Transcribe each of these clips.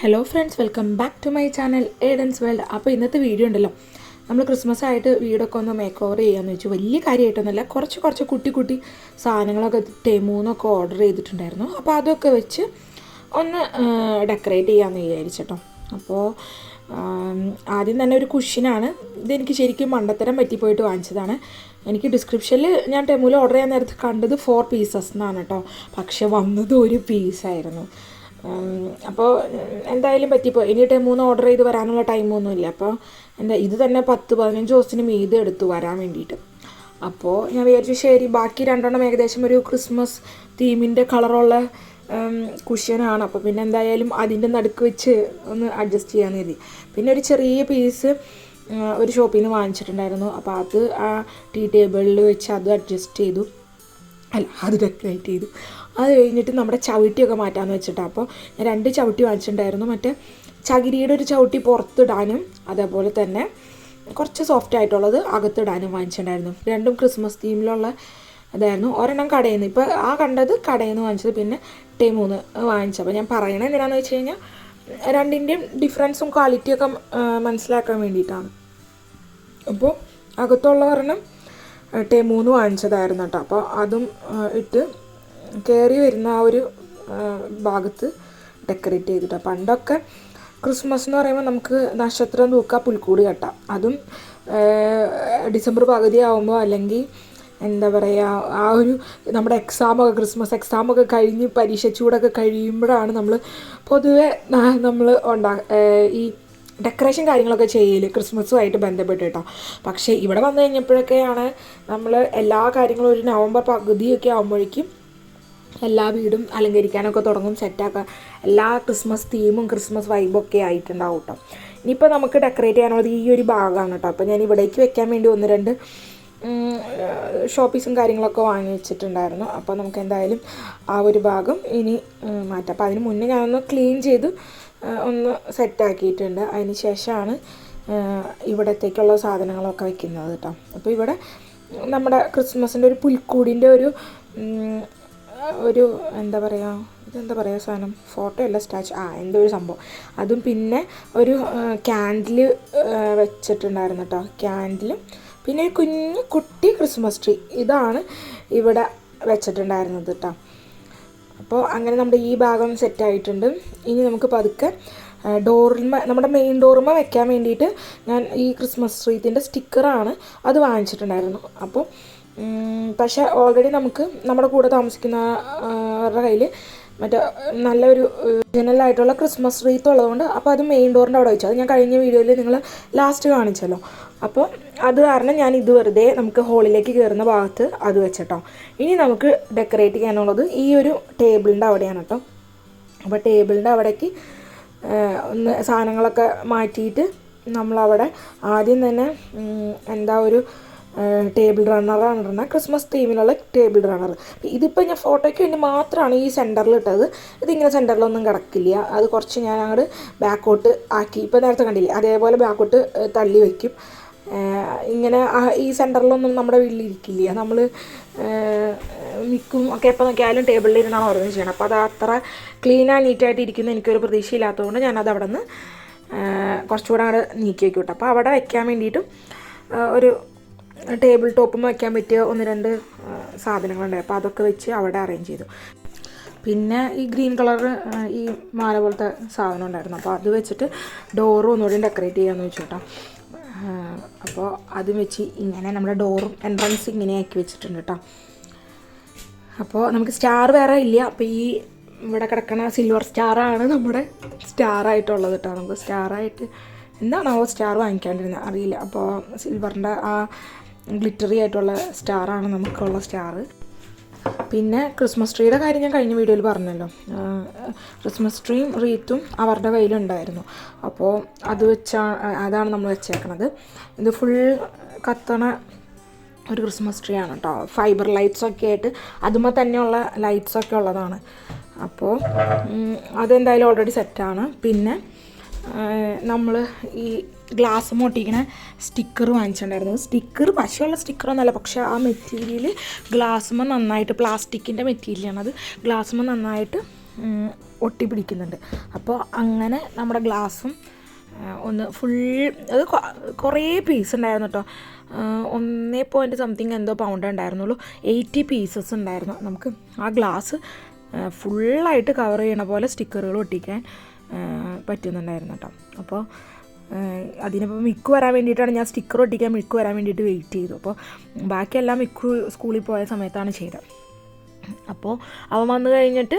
Hello friends welcome back to my channel Aiden's world അപ്പോൾ ഇന്നത്തെ video ഉണ്ടല്ലോ. നമ്മൾ ക്രിസ്മസ് ആയിട്ട് വീടൊക്കെ ഒന്ന് മേക്ക് ഓവർ ചെയ്യാമെന്ന് വെച്ചു. വലിയ കാര്യമായിട്ടൊന്നുമില്ല. കുറച്ച് കുറച്ച് കുട്ടി കുട്ടി സാധനങ്ങളൊക്കെ ടെമൂന്നൊക്കെ ഓർഡർ ചെയ്തിട്ടുണ്ടായിരുന്നു. അപ്പോൾ അതൊക്കെ വെച്ച് ഒന്ന് ഡെക്കറേറ്റ് ചെയ്യാമെന്ന് വിചാരിച്ചിട്ടോ അപ്പോൾ ആദ്യം തന്നെ ഒരു കുഷ്യനാണ് ഇതെനിക്ക് ശരിക്കും മണ്ടത്തരം പറ്റിപ്പോയിട്ട് വാങ്ങിച്ചതാണ്. എനിക്ക് ഡിസ്ക്രിപ്ഷനിൽ ഞാൻ ടെമൂൽ ഓർഡർ ചെയ്യാൻ നേരത്ത് കണ്ടത് ഫോർ പീസസ് എന്നാണ് കേട്ടോ. പക്ഷെ വന്നത് ഒരു പീസായിരുന്നു അപ്പോൾ എന്തായാലും പറ്റിപ്പോയി ഇനി മൂന്ന് ഓർഡർ ചെയ്ത് വരാനുള്ള ടൈമൊന്നുമില്ല അപ്പോൾ എന്താ ഇത് തന്നെ പത്ത് പതിനഞ്ച് ദിവസത്തിന് മീത് എടുത്തു വരാൻ വേണ്ടിയിട്ട്. അപ്പോൾ ഞാൻ വിചാരിച്ചു ശരി ബാക്കി രണ്ടെണ്ണം ഏകദേശം ഒരു ക്രിസ്മസ് തീമിന്റെ കളറുള്ള കുഷ്യനാണ് അപ്പോൾ പിന്നെ എന്തായാലും അതിന്റെ നടുക്ക് വെച്ച് ഒന്ന് അഡ്ജസ്റ്റ് ചെയ്യാമെന്ന് കരുതി. പിന്നെ ഒരു ചെറിയ പീസ് ഒരു ഷോപ്പിൽ നിന്ന് വാങ്ങിച്ചിട്ടുണ്ടായിരുന്നു. അപ്പോൾ അത് ആ ടീ ടേബിളിൽ വെച്ച് അത് അഡ്ജസ്റ്റ് ചെയ്തു. അല്ല അത് ഡെക്കറേറ്റ് ചെയ്തു. അത് കഴിഞ്ഞിട്ട് നമ്മുടെ ചവിട്ടിയൊക്കെ മാറ്റാമെന്ന് വെച്ചിട്ടാണ് അപ്പോൾ ഞാൻ രണ്ട് ചവിട്ടി വാങ്ങിച്ചിട്ടുണ്ടായിരുന്നു. മറ്റേ ചകിരിയുടെ ഒരു ചവിട്ടി പുറത്തിടാനും അതേപോലെ തന്നെ കുറച്ച് സോഫ്റ്റ് ആയിട്ടുള്ളത് അകത്തിടാനും വാങ്ങിച്ചിട്ടുണ്ടായിരുന്നു. രണ്ടും ക്രിസ്മസ് തീമിലുള്ള അതായിരുന്നു ഒരെണ്ണം കടയിൽ നിന്ന് ഇപ്പോൾ ആ കണ്ടത് കടയിൽ നിന്ന് വാങ്ങിച്ചത്. പിന്നെ ടേ മൂന്ന് വാങ്ങിച്ചത് അപ്പോൾ ഞാൻ പറയണത് എന്തിനാന്ന് വെച്ച് കഴിഞ്ഞാൽ രണ്ടിന്റെയും ഡിഫറൻസും ക്വാളിറ്റിയൊക്കെ മനസ്സിലാക്കാൻ വേണ്ടിയിട്ടാണ്. അപ്പോൾ അകത്തുള്ള ഒരെണ്ണം ടേ മൂന്ന് വാങ്ങിച്ചതായിരുന്നു കേട്ടോ. അപ്പോൾ അതും ഇട്ട് കയറി വരുന്ന ആ ഒരു ഭാഗത്ത് ഡെക്കറേറ്റ് ചെയ്തിട്ട്. പണ്ടൊക്കെ ക്രിസ്മസ് എന്ന് പറയുമ്പോൾ നമുക്ക് നക്ഷത്രം തൂക്കുക പുൽക്കൂട് കെട്ടാം. അതും ഡിസംബർ പകുതി ആകുമ്പോൾ അല്ലെങ്കിൽ എന്താ പറയുക ആ ഒരു നമ്മുടെ എക്സാമൊക്കെ ക്രിസ്മസ് എക്സാമൊക്കെ കഴിഞ്ഞ് പരീക്ഷ ചൂടൊക്കെ കഴിയുമ്പോഴാണ് നമ്മൾ പൊതുവെ നമ്മൾ ഉണ്ടാ ഈ ഡെക്കറേഷൻ കാര്യങ്ങളൊക്കെ ചെയ്യൽ ക്രിസ്മസുമായിട്ട് ബന്ധപ്പെട്ട് കേട്ടോ. പക്ഷേ ഇവിടെ വന്നു കഴിഞ്ഞപ്പോഴൊക്കെയാണ് നമ്മൾ എല്ലാ കാര്യങ്ങളും ഒരു നവംബർ പകുതിയൊക്കെ ആകുമ്പോഴേക്കും എല്ലാ വീടും അലങ്കരിക്കാനൊക്കെ തുടങ്ങും സെറ്റാക്കാൻ എല്ലാ ക്രിസ്മസ് തീമും ക്രിസ്മസ് വൈബും ഒക്കെ ആയിട്ടുണ്ടാവും കേട്ടോ ഇനിയിപ്പോൾ നമുക്ക് ഡെക്കറേറ്റ് ചെയ്യാനുള്ളത് ഈ ഒരു ഭാഗമാണ് കേട്ടോ അപ്പോൾ ഞാൻ ഇവിടേക്ക് വെക്കാൻ വേണ്ടി ഒന്ന് രണ്ട് ഷോപ്പീസും കാര്യങ്ങളൊക്കെ വാങ്ങി വെച്ചിട്ടുണ്ടായിരുന്നു. അപ്പോൾ നമുക്ക് എന്തായാലും ആ ഒരു ഭാഗം ഇനി മാറ്റാം. അപ്പോൾ അതിന് മുന്നേ ഞാനൊന്ന് ക്ലീൻ ചെയ്ത് ഒന്ന് സെറ്റാക്കിയിട്ടുണ്ട് അതിന് ശേഷമാണ് ഇവിടത്തേക്കുള്ള സാധനങ്ങളൊക്കെ വെക്കുന്നത് കേട്ടോ അപ്പോൾ ഇവിടെ നമ്മുടെ ക്രിസ്മസിന്റെ ഒരു പുൽക്കൂടിന്റെ ഒരു ഒരു എന്താ പറയുക ഇതെന്താ പറയുക സാധനം? ഫോട്ടോ അല്ല സ്റ്റാച്ച്. ആ എന്തോ ഒരു സംഭവം. അതും പിന്നെ ഒരു ക്യാൻഡിൽ വെച്ചിട്ടുണ്ടായിരുന്നു കേട്ടോ ക്യാൻഡിലും പിന്നെ ഒരു കുഞ്ഞു കുട്ടി ക്രിസ്മസ് ട്രീ ഇതാണ് ഇവിടെ വെച്ചിട്ടുണ്ടായിരുന്നത് കേട്ടോ അപ്പോൾ അങ്ങനെ നമ്മുടെ ഈ ഭാഗം സെറ്റ് ആയിട്ടുണ്ട്. ഇനി നമുക്ക് പതുക്കെ ഡോറിന്മ നമ്മുടെ മെയിൻ ഡോറുമ വെക്കാൻ വേണ്ടിയിട്ട് ഞാൻ ഈ ക്രിസ്മസ് ട്രീത്തിന്റെ സ്റ്റിക്കറാണ് അത് വാങ്ങിച്ചിട്ടുണ്ടായിരുന്നു. അപ്പോൾ പക്ഷേ ഓൾറെഡി നമുക്ക് നമ്മുടെ കൂടെ താമസിക്കുന്നവരുടെ കയ്യിൽ മറ്റേ നല്ലൊരു ജനലായിട്ടുള്ള ക്രിസ്മസ് റീത്ത് ഉള്ളതുകൊണ്ട് അപ്പോൾ അത് മെയിൻ ഡോറിന്റെ അവിടെ വെച്ചു. അത് ഞാൻ കഴിഞ്ഞ വീഡിയോയിൽ നിങ്ങൾ ലാസ്റ്റ് കാണിച്ചല്ലോ. അപ്പോൾ അത് കാരണം ഞാൻ ഇത് വെറുതെ നമുക്ക് ഹോളിലേക്ക് കയറുന്ന ഭാഗത്ത് അത് വെച്ചിട്ടോ. ഇനി നമുക്ക് ഡെക്കറേറ്റ് ചെയ്യാനുള്ളത് ഈ ഒരു ടേബിളിന്റെ അവിടെയാണ് കേട്ടോ അപ്പോൾ ടേബിളിന്റെ അവിടേക്ക് ഒന്ന് സാധനങ്ങളൊക്കെ മാറ്റിയിട്ട് നമ്മളവിടെ ആദ്യം തന്നെ എന്താ ഒരു ടേബിൾ റണ്ണറാണ് ഇടുന്നത് ക്രിസ്മസ് തീമിലുള്ള ടേബിൾ റണ്ണർ ഇതിപ്പോൾ ഞാൻ ഫോട്ടോയ്ക്ക് വേണ്ടി മാത്രമാണ് ഈ സെന്ററിൽ ഇട്ടത്. ഇതിങ്ങനെ സെന്ററിലൊന്നും കിടക്കില്ല. അത് കുറച്ച് ഞാൻ അങ്ങോട്ട് ബാക്കോട്ട് ആക്കി. ഇപ്പോൾ നേരത്തെ കണ്ടില്ലേ? അതേപോലെ ബാക്കോട്ട് തള്ളി വയ്ക്കും ഇങ്ങനെ ഈ സെന്ററിലൊന്നും നമ്മുടെ വീട്ടിൽ ഇരിക്കില്ല. നമ്മൾ മിക്കും ഒക്കെ എപ്പോൾ നോക്കിയാലും ടേബിളിൽ ഇരുന്നാണ് ഓരോന്ന് ചെയ്യണം അപ്പോൾ അത് അത്ര ക്ലീൻ ആൻഡ് നീറ്റായിട്ട് ഇരിക്കുന്ന എനിക്കൊരു പ്രതീക്ഷയില്ലാത്തതുകൊണ്ട് ഞാനത് അവിടെ നിന്ന് കുറച്ചുകൂടെ അങ്ങോട്ട് നീക്കി വയ്ക്കും കേട്ടോ. അപ്പോൾ അവിടെ വയ്ക്കാൻ വേണ്ടിയിട്ടും ഒരു ടേബിൾ ടോപ്പും വയ്ക്കാൻ പറ്റിയ ഒന്ന് രണ്ട് സാധനങ്ങളുണ്ട് അപ്പോൾ അതൊക്കെ വെച്ച് അവിടെ അറേഞ്ച് ചെയ്തു. പിന്നെ ഈ ഗ്രീൻ കളർ ഈ മാല പോലത്തെ സാധനം ഉണ്ടായിരുന്നു. അപ്പോൾ അത് വെച്ചിട്ട് ഡോറും ഒന്നുകൂടി ഡെക്കറേറ്റ് ചെയ്യാമെന്ന് വെച്ചു അപ്പോൾ അത് വെച്ച് ഇങ്ങനെ നമ്മുടെ ഡോറും എൻട്രൻസ് ഇങ്ങനെ ആക്കി വെച്ചിട്ടുണ്ട് കേട്ടോ. അപ്പോൾ നമുക്ക് സ്റ്റാർ വേറെ ഇല്ല. അപ്പോൾ ഈ ഇവിടെ കിടക്കണ സിൽവർ സ്റ്റാറാണ് നമ്മുടെ സ്റ്റാറായിട്ടുള്ളത് കേട്ടോ. നമുക്ക് സ്റ്റാറായിട്ട് എന്താണോ സ്റ്റാർ വാങ്ങിക്കാണ്ടിരുന്നത്? അറിയില്ല. അപ്പോൾ സിൽവറിന്റെ ആ ഗ്ലിറ്ററി ആയിട്ടുള്ള സ്റ്റാറാണ് നമുക്കുള്ള സ്റ്റാർ പിന്നെ ക്രിസ്മസ് ട്രീയുടെ കാര്യം ഞാൻ കഴിഞ്ഞ വീഡിയോയിൽ പറഞ്ഞല്ലോ. ക്രിസ്മസ് ട്രീയും റീത്തും അവരുടെ കയ്യിലുണ്ടായിരുന്നു. അപ്പോൾ അത് വെച്ചാണ് അതാണ് നമ്മൾ വെച്ചേക്കണത്. ഇത് ഫുൾ കത്തണ ഒരു ക്രിസ്മസ് ട്രീ ആണ് കേട്ടോ ഫൈബർ ലൈറ്റ്സ് ഒക്കെ ആയിട്ട് അതുമ്പോൾ തന്നെയുള്ള ലൈറ്റ്സ് ഒക്കെ ഉള്ളതാണ്. അപ്പോൾ അതെന്തായാലും ഓൾറെഡി സെറ്റാണ് പിന്നെ നമ്മൾ ഈ ഗ്ലാസ് ഒട്ടിക്കണ സ്റ്റിക്കർ വാങ്ങിച്ചിട്ടുണ്ടായിരുന്നു. സ്റ്റിക്കർ പശയുള്ള സ്റ്റിക്കറൊന്നുമല്ല പക്ഷേ ആ മെറ്റീരിയൽ ഗ്ലാസ്മ നന്നായിട്ട് പ്ലാസ്റ്റിക്കിന്റെ അത്. ഗ്ലാസ്മ നന്നായിട്ട് ഒട്ടി പിടിക്കുന്നുണ്ട് അപ്പോൾ അങ്ങനെ നമ്മുടെ ഗ്ലാസും ഒന്ന് ഫുൾ അത് കുറേ പീസ് ഉണ്ടായിരുന്നു കേട്ടോ ഒന്നേ പോയിന്റ് സംതിങ് എന്തോ പൗണ്ട് ഉണ്ടായിരുന്നുള്ളൂ. എയ്റ്റി പീസസ് ഉണ്ടായിരുന്നു. നമുക്ക് ആ ഗ്ലാസ് ഫുള്ളായിട്ട് കവർ ചെയ്യണ പോലെ സ്റ്റിക്കറുകൾ ഒട്ടിക്കാൻ പറ്റുന്നുണ്ടായിരുന്നു കേട്ടോ അപ്പോൾ അതിനിപ്പോൾ മിക്ക് വരാൻ വേണ്ടിയിട്ടാണ് ഞാൻ സ്റ്റിക്കർ ഒട്ടിക്കാൻ മിക്ക് വരാൻ വേണ്ടിയിട്ട് വെയിറ്റ് ചെയ്തു. അപ്പോൾ ബാക്കിയെല്ലാം മിക്ക് സ്കൂളിൽ പോയ സമയത്താണ് ചെയ്തത്. അപ്പോൾ അവൻ വന്നു കഴിഞ്ഞിട്ട്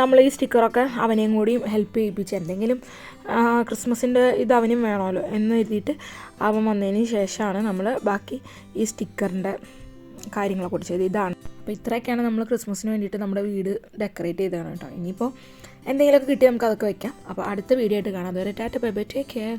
നമ്മൾ ഈ സ്റ്റിക്കറൊക്കെ അവനെയും കൂടി ഹെൽപ്പ് ചെയ്യിപ്പിച്ച് എന്തെങ്കിലും ക്രിസ്മസിന്റെ ഇത് അവനും വേണമല്ലോ എന്ന് എഴുതിയിട്ട് അവൻ വന്നതിന് ശേഷമാണ് നമ്മൾ ബാക്കി ഈ സ്റ്റിക്കറിന്റെ കാര്യങ്ങളൊക്കെ കുറിച്ച് ചെയ്തത് ഇതാണ്. അപ്പോൾ ഇത്രയൊക്കെയാണ് നമ്മൾ ക്രിസ്മസിന് വേണ്ടിയിട്ട് നമ്മുടെ വീട് ഡെക്കറേറ്റ് ചെയ്തതാണ് കേട്ടോ. ഇനിയിപ്പോൾ എന്തെങ്കിലുമൊക്കെ കിട്ടി നമുക്ക് അതൊക്കെ വെക്കാം. അപ്പോൾ അടുത്ത വീഡിയോ ആയിട്ട് കാണാം. അതുവരെ tata bye bye take care